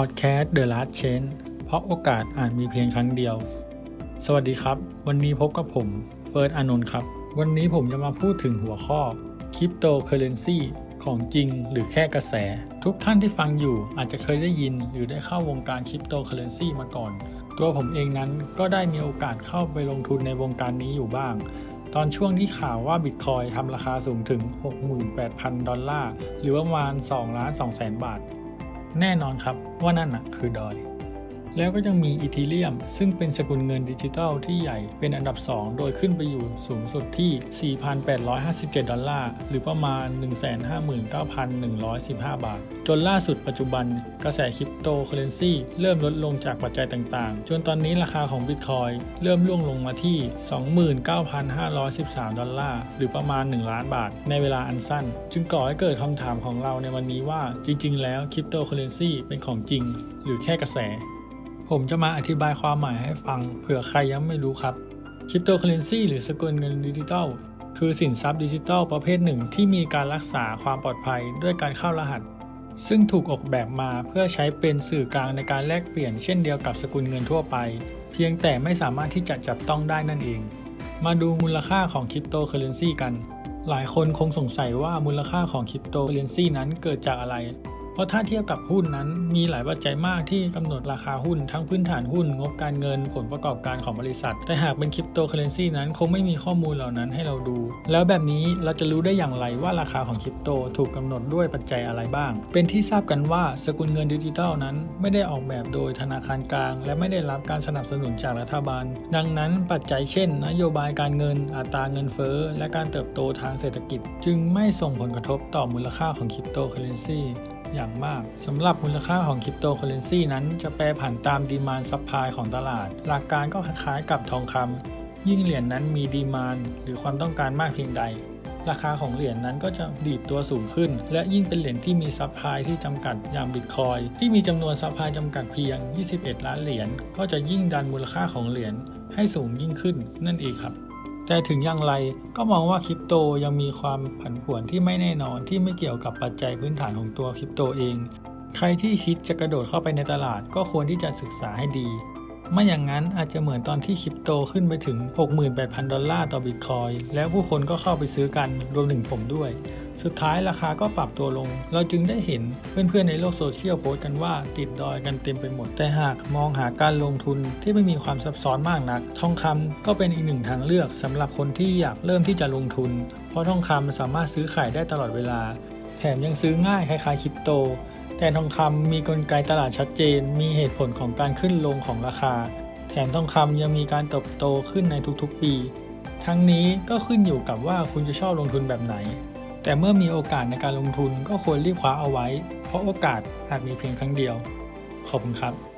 พอดแคสต์ The Last Change เพราะโอกาสอาจมีเพียงครั้งเดียว สวัสดีครับ วันนี้พบกับผมเฟิร์สอานนท์ครับ วันนี้ผมจะมาพูดถึงหัวข้อคริปโตเคอเรนซีของจริงหรือแค่กระแส ทุกท่านที่ฟังอยู่อาจจะเคยได้ยินหรือได้เข้าวงการคริปโตเคอเรนซีมาก่อน ตัวผมเองนั้นก็ได้มีโอกาสเข้าไปลงทุนในวงการนี้อยู่บ้าง ตอนช่วงที่ข่าวว่าบิตคอยทำราคาสูงถึง 68,000 ดอลลาร์ หรือประมาณ2ล้าน2แสนบาท แน่นอนครับว่านั่นน่ะคือดอย แล้วก็ยังมีอีทีเรียม ซึ่งเป็นสกุลเงินดิจิทัลที่ใหญ่เป็นอันดับ 2 โดยขึ้นไปอยู่สูงสุดที่ 4,857 ดอลลาร์ หรือประมาณ 159,115 บาท จนล่าสุดปัจจุบัน กระแสคริปโตเคอเรนซีเริ่มลดลงจากปัจจัยต่างๆ จนตอนนี้ราคาของบิตคอยเริ่มร่วงลงมาที่ 29,513 ดอลลาร์ หรือประมาณ 1 ล้านบาท ในเวลาอันสั้น จึงก่อให้เกิดคำถามของเราในวันนี้ว่าจริง ๆ แล้วคริปโตเคอเรนซีเป็นของจริง หรือแค่กระแส ผมจะมาอธิบายความหมายให้ฟังเผื่อใครยังไม่รู้ครับคริปโตเคอเรนซีหรือสกุลเงินดิจิทัล คือสินทรัพย์ดิจิทัลประเภทหนึ่งที่มีการรักษาความปลอดภัยด้วยการเข้ารหัส ซึ่งถูกออกแบบมาเพื่อใช้เป็นสื่อกลางในการแลกเปลี่ยนเช่นเดียวกับสกุลเงินทั่วไป เพียงแต่ไม่สามารถที่จะจับต้องได้นั่นเอง มาดูมูลค่าของคริปโตเคอเรนซีกัน หลายคนคงสงสัยว่ามูลค่าของคริปโตเคอเรนซีนั้นเกิดจากอะไร เพราะถ้าเทียบกับหุ้นนั้น มีหลายปัจจัยมากที่กำหนดราคาหุ้น ทั้งพื้นฐานหุ้น งบการเงิน ผลประกอบการของบริษัท แต่หากเป็นคริปโตเคอเรนซีนั้นคงไม่มีข้อมูลเหล่านั้นให้เราดู แล้วแบบนี้เราจะรู้ได้อย่างไรว่าราคาของคริปโตถูกกำหนดด้วยปัจจัยอะไรบ้าง เป็นที่ทราบกันว่าสกุลเงินดิจิทัลนั้นไม่ได้ออกแบบโดยธนาคารกลาง และไม่ได้รับการสนับสนุนจากรัฐบาล ดังนั้นปัจจัยเช่น นโยบายการเงิน อัตราเงินเฟ้อ และการเติบโตทางเศรษฐกิจ จึงไม่ส่งผลกระทบต่อมูลค่าของคริปโตเคอเรนซี อย่างมากสำหรับมูลค่าของคริปโตเคอเรนซีนั้นจะแปรผันตามดีมานซัพพลายของตลาด หลักการก็คล้ายๆกับทองคำยิ่งเหรียญนนั้นมีดีมานหรือความต้องการมากเพียงใด ราคาของเหรียญนนั้นก็จะดีดตัวสูงขึ้น และยิ่งเป็นเหรียญที่มีซัพพลายที่จำกัดอย่างบิตคอยที่มีจำนวนซัพพลายจำกัดเพียง 21 ล้านเหรียญก็จะยิ่งดันมูลค่าของเหรียญให้สูงยิ่งขึ้นนั่นเองครับ แต่ถึงอย่างไรก็มองว่าคริปโตยังมีความผันผวนที่ไม่แน่นอนที่ไม่เกี่ยวกับปัจจัยพื้นฐานของตัวคริปโตเอง ใครที่คิดจะกระโดดเข้าไปในตลาดก็ควรที่จะศึกษาให้ดี ไม่อย่างนั้นอาจจะเหมือนตอนที่คริปโตขึ้นไปถึง 68,000 ดอลลาร์ต่อบิตคอยแล้วผู้คนก็เข้าไปซื้อกันรวมถึงผมด้วย สุดท้ายราคาก็ปรับตัวลง เราจึงได้เห็นเพื่อนๆในโลกโซเชียลโพสต์กันว่า ติดดอยกันเต็มไปหมด แต่หากมองหาการลงทุนที่ไม่มีความซับซ้อนมากนัก ทองคำก็เป็นอีกหนึ่งทางเลือกสำหรับคนที่อยากเริ่มที่จะลงทุน เพราะทองคำสามารถซื้อขายได้ตลอดเวลา แถมยังซื้อง่ายคล้ายๆคริปโต แทนทองคำมีกลไกตลาดชัดเจน มีเหตุผลของการขึ้นลงของราคา แถมทองคำยังมีการเติบโตขึ้นในทุกๆปี ทั้งนี้ก็ขึ้นอยู่กับว่าคุณจะชอบลงทุนแบบไหน แต่เมื่อมีโอกาสในการลงทุนก็ควรรีบคว้าเอาไว้ เพราะโอกาสอาจมีเพียงครั้งเดียว ขอบคุณครับ